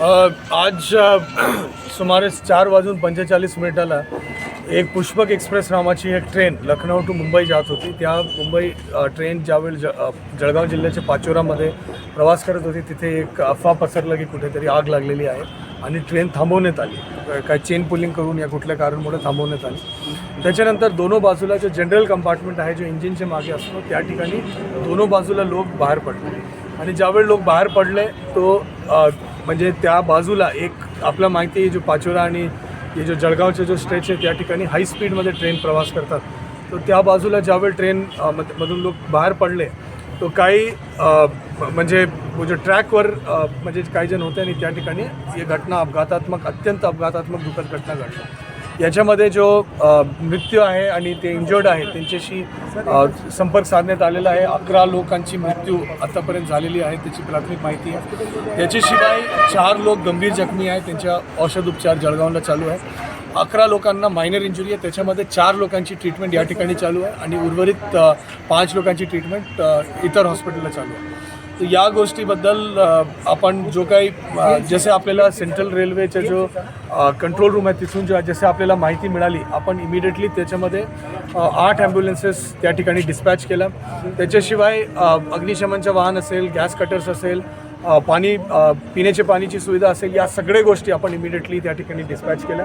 आज सुमारे चार वाजून पंचेचाळीस मिनिटाला एक पुष्पक एक्सप्रेस नावाची एक ट्रेन लखनौ टू मुंबई जात होती. त्या मुंबई ट्रेन ज्यावेळी ज जळगाव जिल्ह्याच्या पाचोरामध्ये प्रवास करत होती तिथे एक अफवा पसरलं की कुठेतरी आग लागलेली आहे आणि ट्रेन थांबवण्यात आली. काय चेन पुलिंग करून या कुठल्या कारणामुळे थांबवण्यात आली. त्याच्यानंतर दोनों बाजूला जे जनरल कंपार्टमेंट आहे जो इंजिनच्या मागे असतो त्या ठिकाणी दोनो बाजूला लोक बाहेर पडले. आणि ज्यावेळी लोक बाहेर पडले तो म्हणजे त्या बाजूला एक आपला माहिती आहे जो पाचोरा आणि हे जो जळगावचे जो स्ट्रेच आहे त्या ठिकाणी हाय स्पीडमध्ये ट्रेन प्रवास करतात. तर त्या बाजूला ज्यावेळी ट्रेन मध- मधून लोक बाहेर पडले तो काही म्हणजे जो ट्रॅकवर म्हणजे काही जण होते आणि त्या ठिकाणी ही घटना अपघातात्मक अत्यंत अपघातात्मक दुःखद घटना घडली. याच्यामध्ये जो मृत्यू आहे आणि ते इंजर्ड आहे त्यांच्याशी संपर्क साधण्यात आलेला आहे. अकरा लोकांची मृत्यू आतापर्यंत झालेली आहे त्याची प्राथमिक माहिती आहे. याच्याशिवाय चार लोक गंभीर जखमी आहेत त्यांच्या औषध उपचार जळगावला चालू आहे. अकरा लोकांना मायनर इंजुरी आहे त्याच्यामध्ये चार लोकांची ट्रीटमेंट या ठिकाणी चालू आहे आणि उर्वरित पाच लोकांची ट्रीटमेंट इतर हॉस्पिटलला चालू आहे. या गोष्टीबद्दल आपण जो काही जसे आपल्याला सेंट्रल रेल्वेचा जो कंट्रोल रूम आहे तिथून जो जसे आपल्याला माहिती मिळाली आपण इमिडिएटली त्याच्यामध्ये आठ ॲम्ब्युलन्सेस त्या ठिकाणी डिस्पॅच केल्या त्याच्याशिवाय अग्निशमनचं वाहन असेल गॅस कटर्स असेल पाणी पिण्याच्या पाणीची सुविधा असेल या सगळ्या गोष्टी आपण इमिडिएटली त्या ठिकाणी डिस्पॅच केल्या.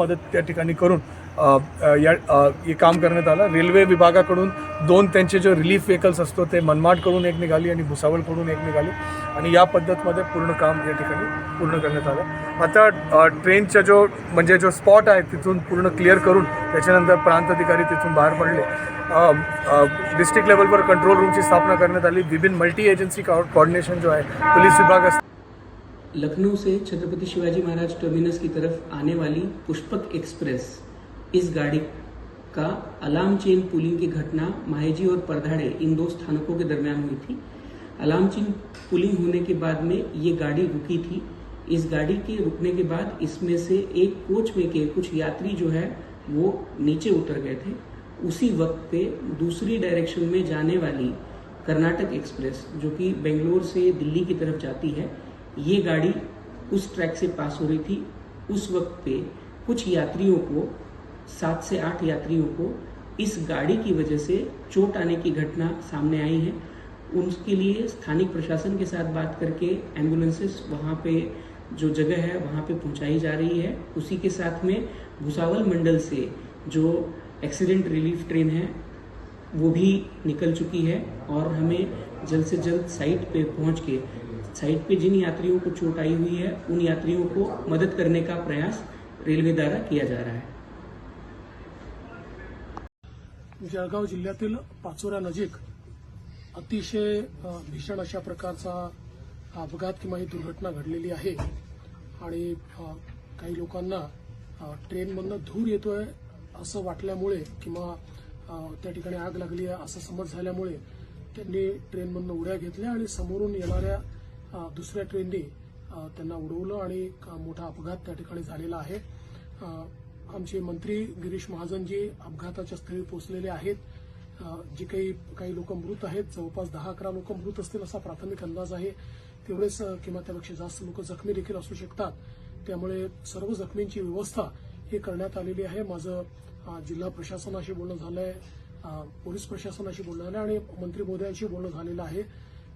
मदत त्या ठिकाणी करून या हे काम करण्यात आलं. रेल्वे विभागाकडून दोन त्यांचे जो रिलीफ व्हेकल्स असतो ते मनमाडकडून एक निघाली आणि भुसावळकडून एक निघाली. आणि या पद्धतमध्ये पूर्ण काम या ठिकाणी पूर्ण करण्यात आलं. आता ट्रेनचा जो म्हणजे जो स्पॉट आहे तिथून पूर्ण क्लिअर करून त्याच्यानंतर प्रांत अधिकारी तिथून बाहेर पडले. डिस्ट्रिक्ट लेवलवर कंट्रोल रूमची स्थापना करण्यात आली. विभिन्न मल्टी एजन्सी कॉर्डिनेशन जो आहे पोलीस विभाग असतो लखनऊ से छत्रपति शिवाजी महाराज टर्मिनस की तरफ़ आने वाली पुष्पक एक्सप्रेस। इस गाड़ी का अलार्म चेन पुलिंग की घटना माहेजी और परधाड़े इन दो स्थानकों के दरमियान हुई थी। अलार्म चेन पुलिंग होने के बाद में ये गाड़ी रुकी थी। इस गाड़ी के रुकने के बाद इसमें से एक कोच में के कुछ यात्री जो है, वो नीचे उतर गए थे। उसी वक्त पे दूसरी डायरेक्शन में जाने वाली कर्नाटक एक्सप्रेस, जो कि बेंगलोर से दिल्ली की तरफ़ जाती है ये गाड़ी उस ट्रैक से पास हो रही थी। उस वक्त पे कुछ यात्रियों को, सात से आठ यात्रियों को इस गाड़ी की वजह से चोट आने की घटना सामने आई है। उनके लिए स्थानिक प्रशासन के साथ बात करके एम्बुलेंसेस वहाँ पे जो जगह है, वहाँ पे पहुँचाई जा रही है। उसी के साथ में भुसावल मंडल से जो एक्सीडेंट रिलीफ ट्रेन है, वो भी निकल चुकी है और हमें जल्द से जल्द साइट पे पहुँच के साइट पे जिन यात्रियों को चोट आई हुई है उन यात्रियों को मदद करने का प्रयास रेलवे द्वारा किया जा रहा है। जळगाव जिल्ह्यातील पाचोऱ्या नजीक अतिशय भीषण अशा प्रकारचा अपघात किंवा ही दुर्घटना घडलेली आहे. आणि काही लोकांना ट्रेनमधनं धूर येतोय असं वाटल्यामुळे किंवा त्या ठिकाणी आग लागली आहे असं समज झाल्यामुळे त्यांनी ट्रेनमधनं उड्या घेतल्या आणि समोरून येणाऱ्या दुसऱ्या ट्रेननी त्यांना उडवलं आणि एक मोठा अपघात त्या ठिकाणी झालेला आहे. आमचे मंत्री गिरीश महाजनजी अपघाताच्या स्थळी पोहोचलेले आहेत. जे काही काही लोक मृत आहेत जवळपास दहा अकरा लोक मृत असतील असा प्राथमिक अंदाज आहे. तेवढेच किंवा त्यापेक्षा जास्त लोक जखमी देखील असू शकतात. त्यामुळे सर्व जखमींची व्यवस्था ही करण्यात आलेली आहे. माझं जिल्हा प्रशासनाशी बोलणं झालंय आहे पोलीस प्रशासनाशी बोलणं झालं आणि मंत्री महोदयांशी बोलणं झालेलं आहे.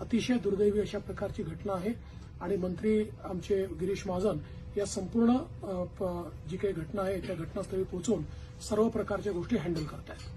अतिशय दुर्दैवी अशा प्रकारची घटना आहे. आणि मंत्री आमचे गिरीश महाजन या संपूर्ण जी काही घटना आहे त्या घटनास्थळी पोहोचून सर्व प्रकारच्या गोष्टी हँडल करत आहेत